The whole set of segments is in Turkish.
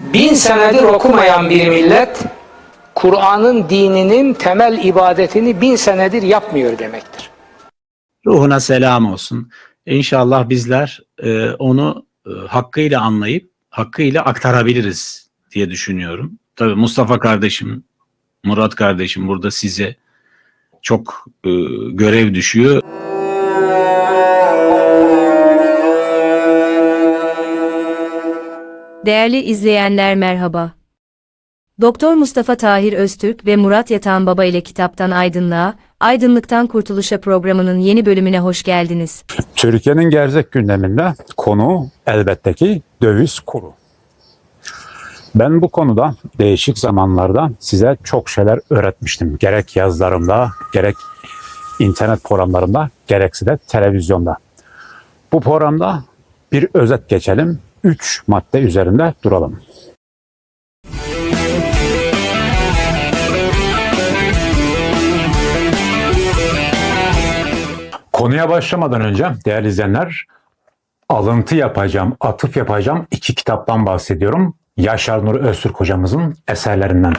bin senedir okumayan bir millet Kur'an'ın dininin temel ibadetini bin senedir yapmıyor demektir. Ruhuna selam olsun. İnşallah bizler e, onu e, hakkıyla anlayıp hakkıyla aktarabiliriz diye düşünüyorum. Tabii Mustafa kardeşim, Murat kardeşim burada size çok e, görev düşüyor. Değerli izleyenler merhaba. Doktor Mustafa Tahir Öztürk ve Murat Yatan Baba ile Kitaptan Aydınlığa, Aydınlıktan Kurtuluşa programının yeni bölümüne hoş geldiniz. Türkiye'nin gerzek gündeminde konu elbette ki döviz kuru. Ben bu konuda değişik zamanlarda size çok şeyler öğretmiştim. Gerek yazılarımda, gerek internet programlarında, gerekse de televizyonda. Bu programda bir özet geçelim. Üç madde üzerinde duralım. Konuya başlamadan önce değerli izleyenler alıntı yapacağım, atıf yapacağım iki kitaptan bahsediyorum. Yaşar Nur Öztürk hocamızın eserlerinden.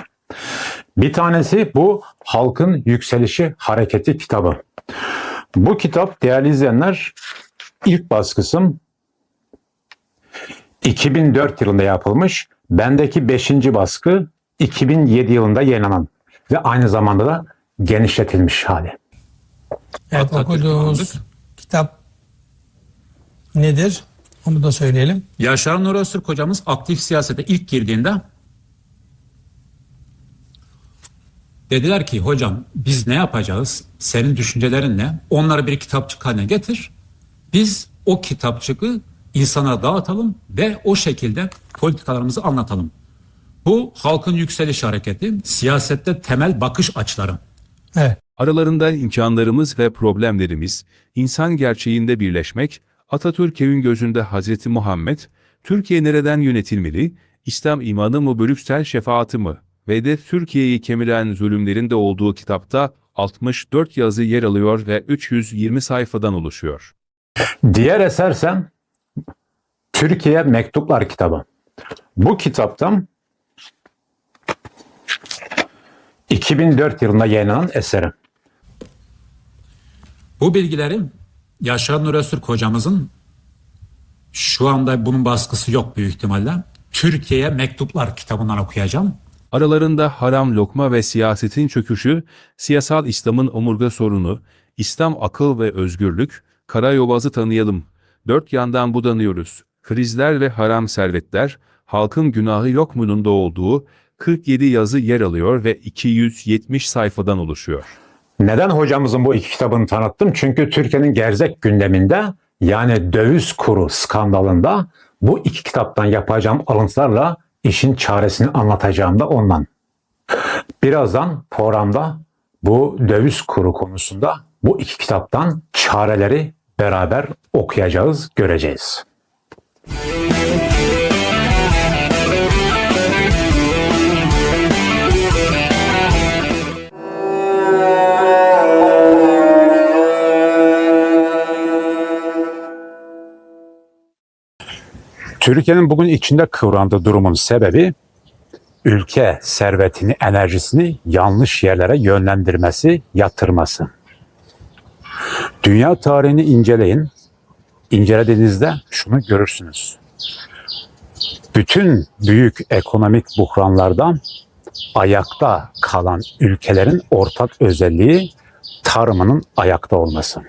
Bir tanesi bu Halkın Yükselişi Hareketi kitabı. Bu kitap değerli izleyenler ilk baskısım 2004 yılında yapılmış. Bendeki 5. baskı 2007 yılında yayınlanan ve aynı zamanda da genişletilmiş hali. Evet Atatürk okuduğumuz aldık. kitap nedir? Onu da söyleyelim. Yaşar Nur Öztürk hocamız aktif siyasete ilk girdiğinde dediler ki hocam biz ne yapacağız? Senin düşüncelerin ne? Onları bir kitapçık haline getir. Biz o kitapçığı insanlara dağıtalım ve o şekilde politikalarımızı anlatalım. Bu halkın yükseliş hareketi, siyasette temel bakış açıları. Evet. Aralarında imkanlarımız ve problemlerimiz, insan gerçeğinde birleşmek, Atatürk'ün gözünde Hazreti Muhammed, Türkiye nereden yönetilmeli, İslam imanı mı Brüksel şefaati mi ve de Türkiye'yi kemiren zulümlerin de olduğu kitapta 64 yazı yer alıyor ve 320 sayfadan oluşuyor. Diğer esersem Türkiye Mektuplar kitabı. Bu kitaptan 2004 yılında yayınlanan eseri. Bu bilgileri Yaşar Nur Öztürk hocamızın şu anda bunun baskısı yok büyük ihtimalle. Türkiye'ye mektuplar kitabından okuyacağım. Aralarında haram lokma ve siyasetin çöküşü, siyasal İslam'ın omurga sorunu, İslam akıl ve özgürlük, karayobazı tanıyalım. Dört yandan budanıyoruz. Krizler ve haram servetler, halkın günahı yok munun da olduğu 47 yazı yer alıyor ve 270 sayfadan oluşuyor. Neden hocamızın bu iki kitabını tanıttım? Çünkü Türkiye'nin gerzek gündeminde yani döviz kuru skandalında bu iki kitaptan yapacağım alıntılarla işin çaresini anlatacağım da ondan. Birazdan programda bu döviz kuru konusunda bu iki kitaptan çareleri beraber okuyacağız, göreceğiz. Türkiye'nin bugün içinde kıvrandığı durumun sebebi ülke servetini, enerjisini yanlış yerlere yönlendirmesi, yatırması. Dünya tarihini inceleyin. İncelediğinizde şunu görürsünüz. Bütün büyük ekonomik buhranlardan ayakta kalan ülkelerin ortak özelliği tarımının ayakta olması.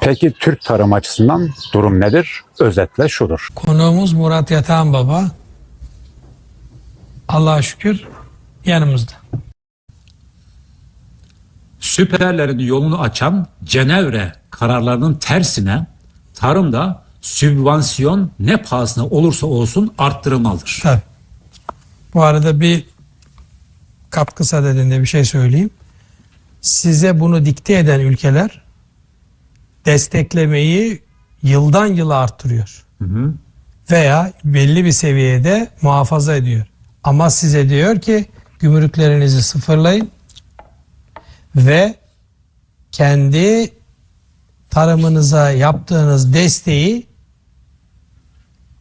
Peki Türk tarım açısından durum nedir? Özetle şudur. Konuğumuz Murat Yatan Baba. Allah'a şükür yanımızda. Süperlerin yolunu açan Cenevre kararlarının tersine tarımda sübvansiyon ne pahasına olursa olsun arttırılmalıdır. Tabii. Bu arada bir katkı sadedinde bir şey söyleyeyim. Size bunu dikte eden ülkeler desteklemeyi yıldan yıla arttırıyor. Veya belli bir seviyede muhafaza ediyor. Ama size diyor ki gümrüklerinizi sıfırlayın ve kendi tarımınıza yaptığınız desteği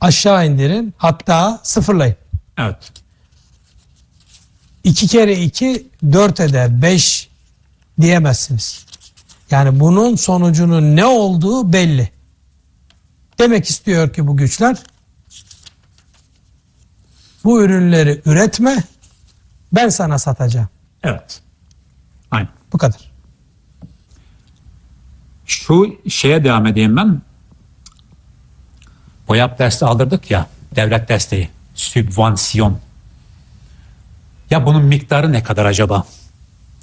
aşağı indirin hatta sıfırlayın. Evet. 2 kere 2 4 eder. 5 diyemezsiniz. Yani bunun sonucunun ne olduğu belli. Demek istiyor ki bu güçler bu ürünleri üretme ben sana satacağım. Evet. Aynen. Bu kadar. Şu şeye devam edeyim ben. Boyap desteği aldırdık ya. Devlet desteği. Sübvansiyon. Ya bunun miktarı ne kadar acaba?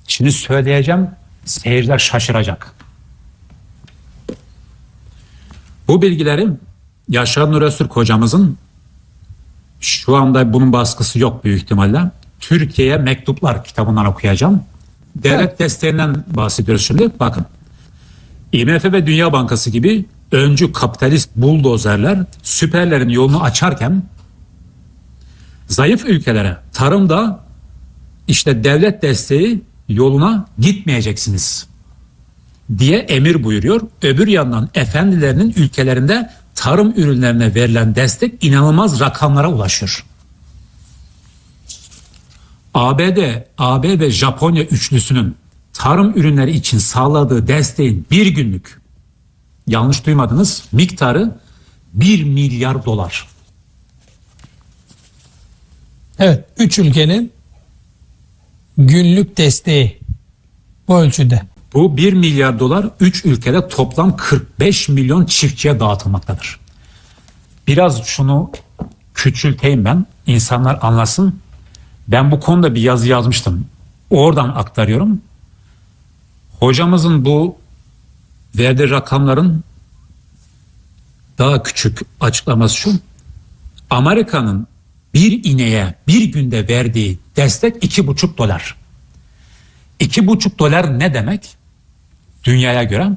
Şimdi söyleyeceğim. Seyirciler şaşıracak. Bu bilgileri Yaşar Nur Öztürk hocamızın şu anda bunun baskısı yok büyük ihtimalle. Türkiye'ye mektuplar kitabından okuyacağım. Devlet desteğinden bahsediyoruz şimdi. Bakın. IMF ve Dünya Bankası gibi öncü kapitalist buldozerler süperlerin yolunu açarken zayıf ülkelere tarımda işte devlet desteği yoluna gitmeyeceksiniz diye emir buyuruyor. Öbür yandan efendilerinin ülkelerinde tarım ürünlerine verilen destek inanılmaz rakamlara ulaşıyor. ABD, AB ve Japonya üçlüsünün tarım ürünleri için sağladığı desteğin bir günlük yanlış duymadınız miktarı 1 milyar dolar. Evet. Üç ülkenin günlük desteği bu ölçüde. Bu 1 milyar dolar 3 ülkede toplam 45 milyon çiftçiye dağıtılmaktadır. Biraz şunu küçülteyim ben. insanlar anlasın. Ben bu konuda bir yazı yazmıştım. Oradan aktarıyorum. Hocamızın bu verdiği rakamların daha küçük açıklaması şu. Amerika'nın bir ineğe bir günde verdiği destek iki buçuk dolar. İki buçuk dolar ne demek? Dünyaya göre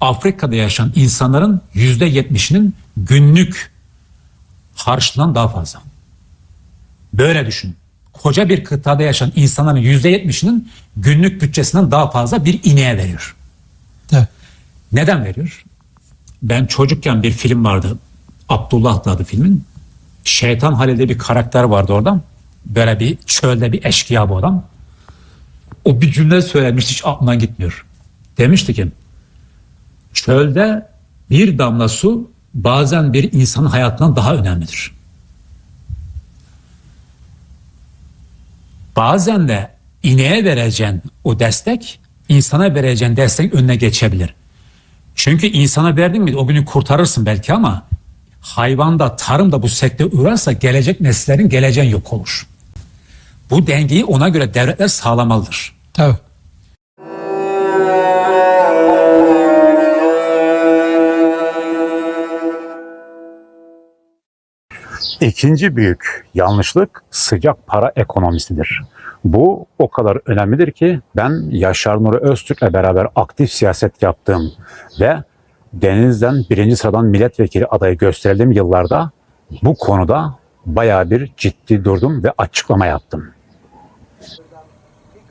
Afrika'da yaşayan insanların yüzde yetmişinin günlük harçlığından daha fazla. Böyle düşün. Koca bir kıtada yaşayan insanların yüzde yetmişinin günlük bütçesinden daha fazla bir ineğe veriyor. Evet. Neden veriyor? Ben çocukken bir film vardı. Abdullah adı filmin. Şeytan Halil'de bir karakter vardı orada. Böyle bir çölde bir eşkıya bu adam. O bir cümle söylemişti hiç aklımdan gitmiyor. Demişti ki çölde bir damla su bazen bir insanın hayatından daha önemlidir. Bazen de ineğe vereceğin o destek insana vereceğin destek önüne geçebilir. Çünkü insana verdin mi o günü kurtarırsın belki ama hayvanda, tarımda bu sektör uğrarsa gelecek nesillerin geleceğin yok olur. Bu dengeyi ona göre devletler sağlamalıdır. Tabii. İkinci büyük yanlışlık sıcak para ekonomisidir. Bu o kadar önemlidir ki ben Yaşar Nuri Öztürk'le beraber aktif siyaset yaptığım ve Deniz'den birinci sıradan milletvekili adayı gösterildiğim yıllarda bu konuda bayağı bir ciddi durdum ve açıklama yaptım.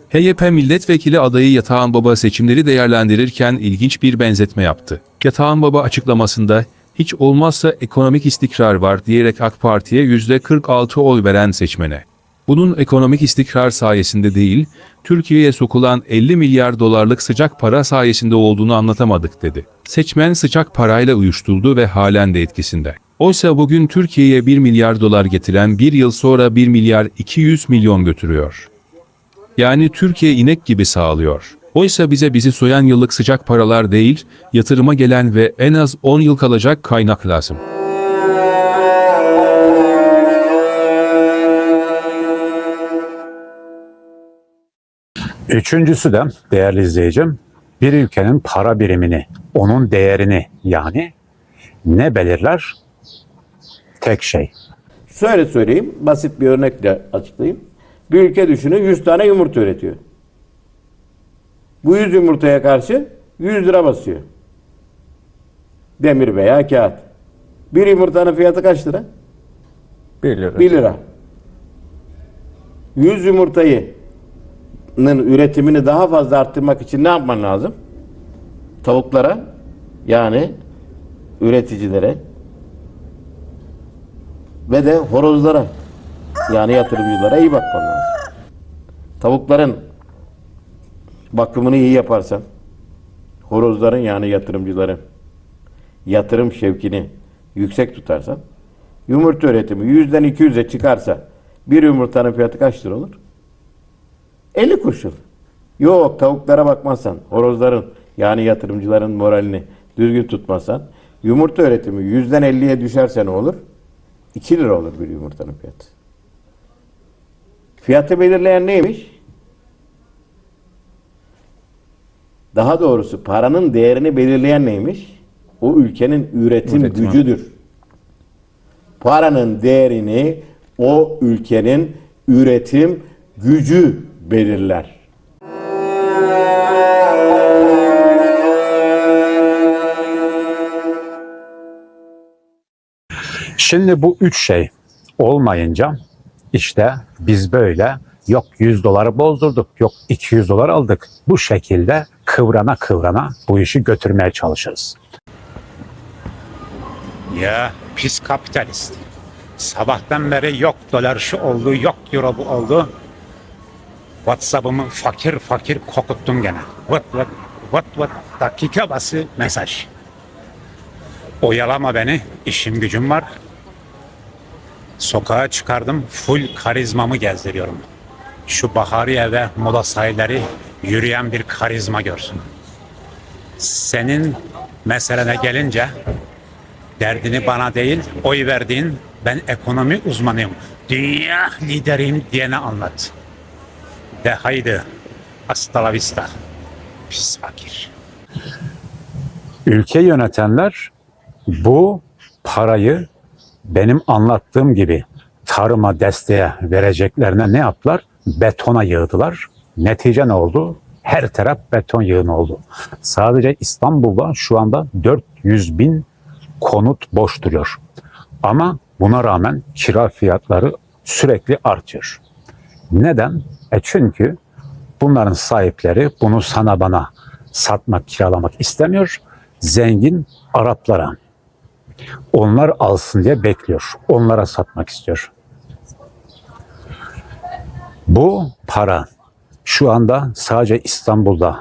HYP milletvekili adayı Yatağan Baba seçimleri değerlendirirken ilginç bir benzetme yaptı. Yatağan Baba açıklamasında hiç olmazsa ekonomik istikrar var diyerek AK Parti'ye %46 oy veren seçmene. Bunun ekonomik istikrar sayesinde değil, Türkiye'ye sokulan 50 milyar dolarlık sıcak para sayesinde olduğunu anlatamadık dedi. Seçmen sıcak parayla uyuşturuldu ve halen de etkisinde. Oysa bugün Türkiye'ye 1 milyar dolar getiren bir yıl sonra 1 milyar 200 milyon götürüyor. Yani Türkiye inek gibi sağlıyor. Oysa bize bizi soyan yıllık sıcak paralar değil, yatırıma gelen ve en az 10 yıl kalacak kaynak lazım. Üçüncüsü de değerli izleyicim bir ülkenin para birimini, onun değerini yani ne belirler? Tek şey. Şöyle söyleyeyim, basit bir örnekle açıklayayım. Bir ülke düşünün 100 tane yumurta üretiyor. Bu 100 yumurtaya karşı 100 lira basıyor. Demir veya kağıt. Bir yumurtanın fiyatı kaç lira? 1 lira. 1 lira. 100 yumurtayı üretimini daha fazla arttırmak için ne yapman lazım? Tavuklara yani üreticilere ve de horozlara yani yatırımcılara iyi bakman lazım. Tavukların bakımını iyi yaparsan, horozların yani yatırımcıların yatırım şevkini yüksek tutarsan, yumurta üretimi yüzden 200'e çıkarsa bir yumurtanın fiyatı kaç lira olur? 50 kuruşun. Yok tavuklara bakmazsan, horozların yani yatırımcıların moralini düzgün tutmazsan, yumurta üretimi yüzden 50'ye düşerse ne olur? 2 lira olur bir yumurtanın fiyatı. Fiyatı belirleyen neymiş? Daha doğrusu paranın değerini belirleyen neymiş? O ülkenin üretim Üretim. gücüdür. Paranın değerini o ülkenin üretim gücü belirler. Şimdi bu üç şey olmayınca işte biz böyle yok 100 doları bozdurduk, yok 200 dolar aldık. Bu şekilde kıvrana kıvrana bu işi götürmeye çalışırız. Ya pis kapitalist. Sabahtan beri yok dolar şu oldu, yok euro bu oldu. WhatsApp'ımı fakir fakir kokuttum gene. Vıt vıt vıt vıt dakika bası mesaj. Oyalama beni, işim gücüm var. Sokağa çıkardım, full karizmamı gezdiriyorum. Şu Bahariye ve Moda sahilleri yürüyen bir karizma görsün. Senin meselene gelince derdini bana değil, oy verdiğin ben ekonomi uzmanıyım, dünya lideriyim diyene anlat. De haydi, hasta la vista, pis fakir. Ülke yönetenler bu parayı benim anlattığım gibi tarıma desteğe vereceklerine ne yaptılar? Betona yığdılar. Netice ne oldu? Her taraf beton yığını oldu. Sadece İstanbul'da şu anda 400 bin konut boş duruyor. Ama buna rağmen kira fiyatları sürekli artıyor. Neden? E çünkü bunların sahipleri bunu sana bana satmak, kiralamak istemiyor. Zengin Araplara. Onlar alsın diye bekliyor. Onlara satmak istiyor. Bu para şu anda sadece İstanbul'da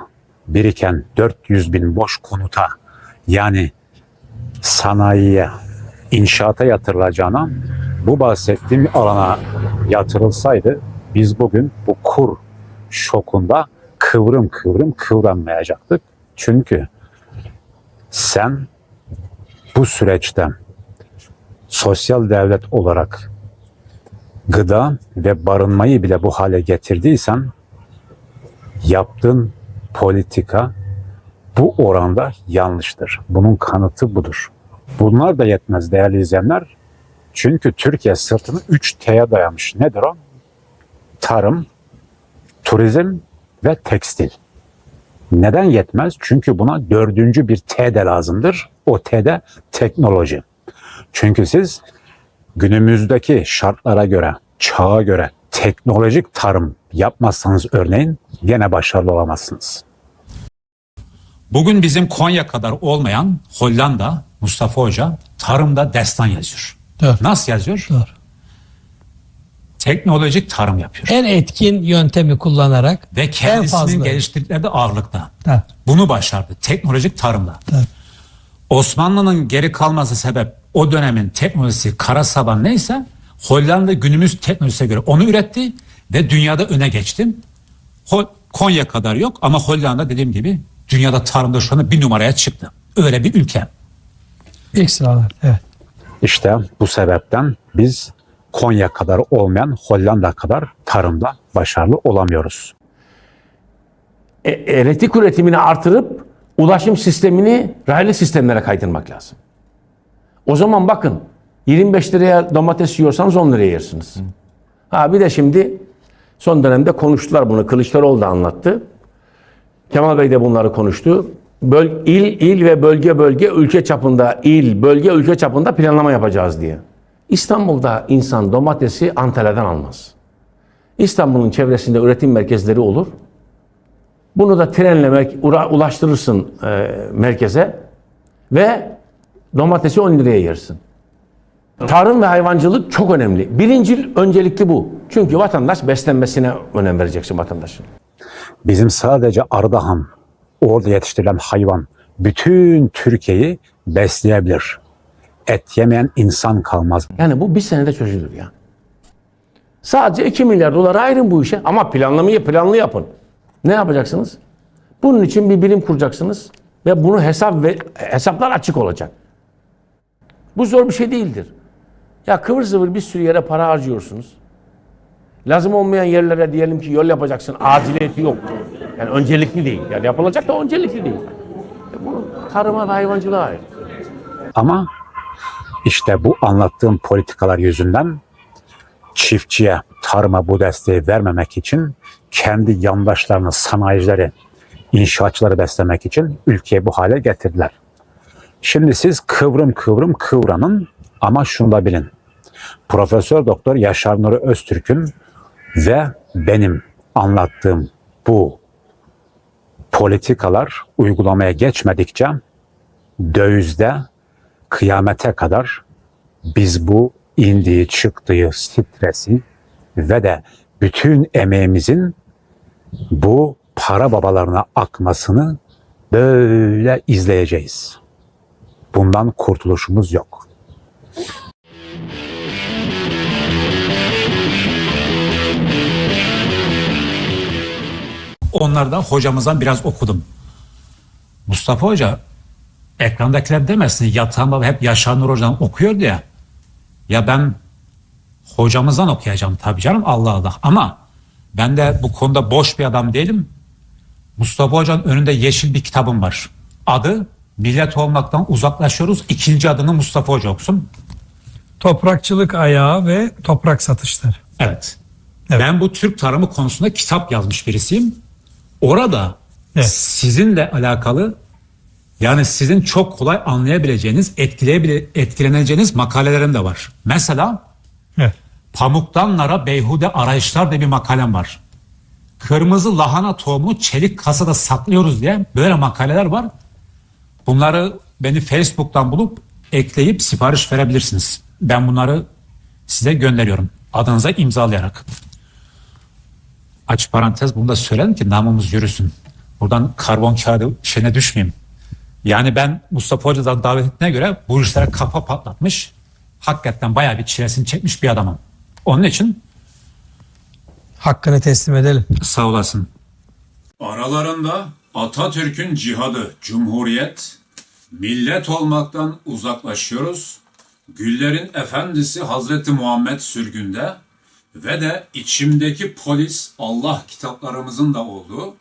biriken 400 bin boş konuta yani sanayiye, inşaata yatırılacağına bu bahsettiğim alana yatırılsaydı biz bugün bu kur şokunda kıvrım kıvrım kıvranmayacaktık. Çünkü sen bu süreçte sosyal devlet olarak gıda ve barınmayı bile bu hale getirdiysen yaptığın politika bu oranda yanlıştır. Bunun kanıtı budur. Bunlar da yetmez değerli izleyenler. Çünkü Türkiye sırtını 3 T'ye dayamış. Nedir o? Tarım, turizm ve tekstil. Neden yetmez? Çünkü buna dördüncü bir T de lazımdır. O T de teknoloji. Çünkü siz günümüzdeki şartlara göre, çağa göre teknolojik tarım yapmazsanız örneğin gene başarılı olamazsınız. Bugün bizim Konya kadar olmayan Hollanda Mustafa Hoca tarımda destan yazıyor. Doğru. Nasıl yazıyor? Doğru. Teknolojik tarım yapıyor. En etkin yöntemi kullanarak Ve en kendisinin fazla. geliştirdikleri de ağırlıkta. Tabii. Bunu başardı. Teknolojik tarımla. Tabii. Osmanlı'nın geri kalması sebep o dönemin teknolojisi kara saban neyse Hollanda günümüz teknolojisine göre onu üretti ve dünyada öne geçti. Hol- Konya kadar yok ama Hollanda dediğim gibi dünyada tarımda şu anda bir numaraya çıktı. Öyle bir ülke. İlk sıralar. Evet. İşte bu sebepten biz Konya kadar olmayan Hollanda kadar tarımda başarılı olamıyoruz. E- elektrik üretimini artırıp ulaşım sistemini raylı sistemlere kaydırmak lazım. O zaman bakın 25 liraya domates yiyorsanız 10 liraya yersiniz. Ha bir de şimdi son dönemde konuştular bunu. Kılıçdaroğlu da anlattı. Kemal Bey de bunları konuştu. Böl, il, il ve bölge bölge ülke çapında il, bölge ülke çapında planlama yapacağız diye. İstanbul'da insan domatesi Antalya'dan almaz. İstanbul'un çevresinde üretim merkezleri olur. Bunu da trenle ulaştırırsın e, merkeze ve domatesi 10 liraya yersin. Tarım ve hayvancılık çok önemli. Birinci öncelikli bu. Çünkü vatandaş beslenmesine önem vereceksin vatandaşın. Bizim sadece Ardahan, orada yetiştirilen hayvan bütün Türkiye'yi besleyebilir. Et yemeyen insan kalmaz. Yani bu bir senede çözülür ya. Sadece 2 milyar dolar ayırın bu işe ama planlamayı planlı yapın. Ne yapacaksınız? Bunun için bir birim kuracaksınız ve bunu hesap ve hesaplar açık olacak. Bu zor bir şey değildir. Ya kıvır zıvır bir sürü yere para harcıyorsunuz. Lazım olmayan yerlere diyelim ki yol yapacaksın. Aciliyeti yok. Yani öncelikli değil. Yani yapılacak da öncelikli değil. E bunu tarıma ve hayvancılığa ayır. Ama işte bu anlattığım politikalar yüzünden çiftçiye, tarıma bu desteği vermemek için kendi yandaşlarını, sanayicileri, inşaatçıları beslemek için ülkeyi bu hale getirdiler. Şimdi siz kıvrım kıvrım kıvranın ama şunu da bilin. Profesör Doktor Yaşar Nuri Öztürk'ün ve benim anlattığım bu politikalar uygulamaya geçmedikçe dövizde kıyamete kadar biz bu indiği çıktığı stresi ve de bütün emeğimizin bu para babalarına akmasını böyle izleyeceğiz. Bundan kurtuluşumuz yok. Onlardan hocamızdan biraz okudum. Mustafa Hoca ekrandakiler demesin yatağında hep Yaşar Nur Hoca'dan okuyor diye. Ya ben hocamızdan okuyacağım tabii canım Allah Allah. Ama ben de bu konuda boş bir adam değilim. Mustafa Hoca'nın önünde yeşil bir kitabım var. Adı Millet olmaktan uzaklaşıyoruz. İkinci adını Mustafa Hoca okusun. Toprakçılık ayağı ve toprak satışları. Evet. Evet. Ben bu Türk tarımı konusunda kitap yazmış birisiyim. Orada Evet. sizinle alakalı yani sizin çok kolay anlayabileceğiniz, etkileyebile, etkileneceğiniz makalelerim de var. Mesela Evet. Pamuktan Nara Beyhude Arayışlar diye bir makalem var. Kırmızı lahana tohumu çelik kasada saklıyoruz diye böyle makaleler var. Bunları beni Facebook'tan bulup ekleyip sipariş verebilirsiniz. Ben bunları size gönderiyorum. Adınıza imzalayarak. Aç parantez bunu da söyledim ki namımız yürüsün. Buradan karbon kağıdı şeyine düşmeyeyim. Yani ben Mustafa Hoca'dan davet ettiğine göre bu işlere kafa patlatmış. Hakikaten bayağı bir çilesini çekmiş bir adamım. Onun için Hakkını teslim edelim. sağ olasın. Aralarında Atatürk'ün cihadı, cumhuriyet, millet olmaktan uzaklaşıyoruz, Güllerin Efendisi Hazreti Muhammed sürgünde ve de içimdeki polis Allah kitaplarımızın da olduğu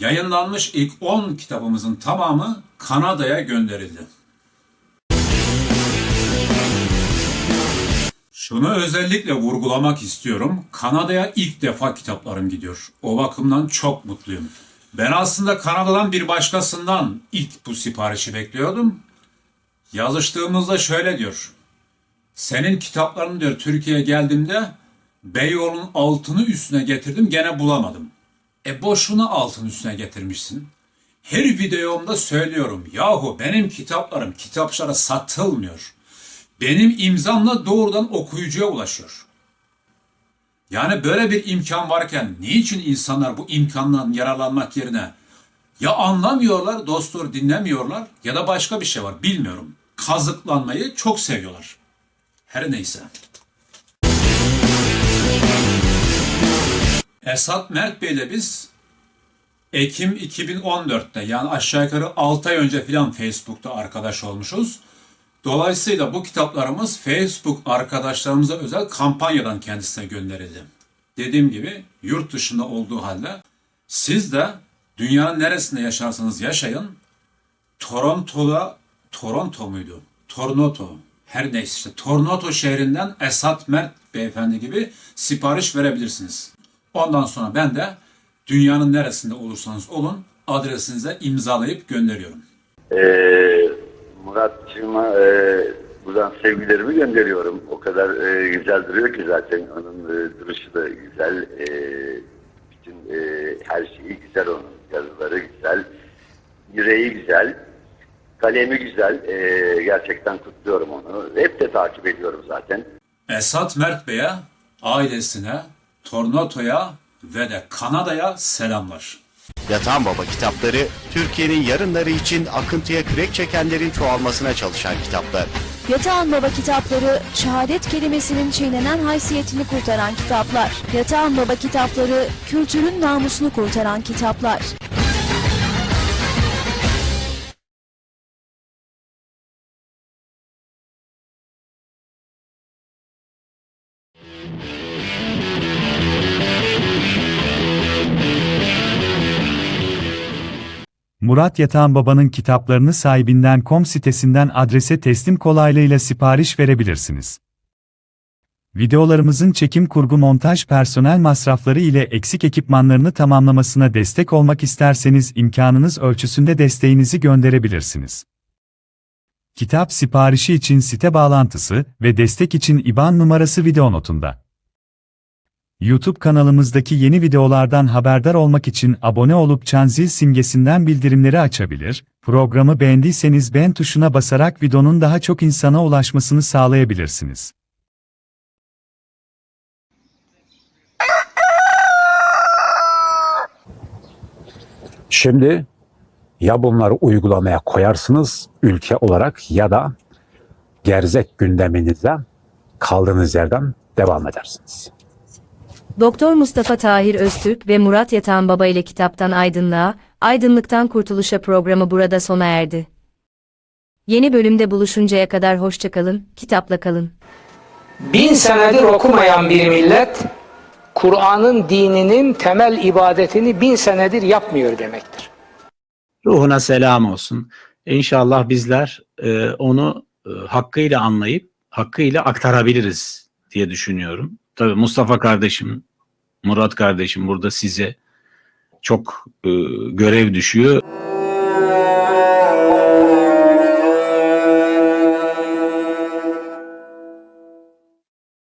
yayınlanmış ilk 10 kitabımızın tamamı Kanada'ya gönderildi. Şunu özellikle vurgulamak istiyorum. Kanada'ya ilk defa kitaplarım gidiyor. O bakımdan çok mutluyum. Ben aslında Kanada'dan bir başkasından ilk bu siparişi bekliyordum. Yazıştığımızda şöyle diyor. Senin kitapların diyor Türkiye'ye geldiğimde Beyoğlu'nun altını üstüne getirdim gene bulamadım. E boşuna altın üstüne getirmişsin. Her videomda söylüyorum. Yahu benim kitaplarım kitapçılara satılmıyor. Benim imzamla doğrudan okuyucuya ulaşıyor. Yani böyle bir imkan varken niçin insanlar bu imkandan yararlanmak yerine ya anlamıyorlar, dostlar dinlemiyorlar ya da başka bir şey var bilmiyorum. Kazıklanmayı çok seviyorlar. Her neyse. Esat Mert Bey'le biz Ekim 2014'te yani aşağı yukarı 6 ay önce filan Facebook'ta arkadaş olmuşuz. Dolayısıyla bu kitaplarımız Facebook arkadaşlarımıza özel kampanyadan kendisine gönderildi. Dediğim gibi yurt dışında olduğu halde siz de dünyanın neresinde yaşarsanız yaşayın Toronto'da Toronto muydu? Toronto. Her neyse işte Toronto şehrinden Esat Mert beyefendi gibi sipariş verebilirsiniz. Ondan sonra ben de dünyanın neresinde olursanız olun adresinize imzalayıp gönderiyorum. Ee, Murat'cığıma e, buradan sevgilerimi gönderiyorum. O kadar e, güzel duruyor ki zaten onun e, duruşu da güzel. E, bütün e, her şeyi güzel onun. Yazıları güzel. Yüreği güzel. Kalemi güzel. E, gerçekten kutluyorum onu. Hep de takip ediyorum zaten. Esat Mert Bey'e, ailesine, Tornato'ya ve de Kanada'ya selamlar. Yatan Baba kitapları Türkiye'nin yarınları için akıntıya kürek çekenlerin çoğalmasına çalışan kitaplar. Yatağan Baba kitapları, şehadet kelimesinin çiğnenen haysiyetini kurtaran kitaplar. Yatağan Baba kitapları, kültürün namusunu kurtaran kitaplar. Murat Yatağan Baba'nın kitaplarını sahibinden com sitesinden adrese teslim kolaylığıyla sipariş verebilirsiniz. Videolarımızın çekim kurgu montaj personel masrafları ile eksik ekipmanlarını tamamlamasına destek olmak isterseniz imkanınız ölçüsünde desteğinizi gönderebilirsiniz. Kitap siparişi için site bağlantısı ve destek için IBAN numarası video notunda. YouTube kanalımızdaki yeni videolardan haberdar olmak için abone olup çan zil simgesinden bildirimleri açabilir, programı beğendiyseniz beğen tuşuna basarak videonun daha çok insana ulaşmasını sağlayabilirsiniz. Şimdi ya bunları uygulamaya koyarsınız ülke olarak ya da gerzek gündeminize kaldığınız yerden devam edersiniz. Doktor Mustafa Tahir Öztürk ve Murat Yatağan Baba ile Kitaptan Aydınlığa, Aydınlıktan Kurtuluşa programı burada sona erdi. Yeni bölümde buluşuncaya kadar hoşçakalın, kitapla kalın. Bin senedir okumayan bir millet, Kur'an'ın dininin temel ibadetini bin senedir yapmıyor demektir. Ruhuna selam olsun. İnşallah bizler e, onu e, hakkıyla anlayıp hakkıyla aktarabiliriz diye düşünüyorum. Tabii Mustafa kardeşim, Murat kardeşim burada size çok e, görev düşüyor.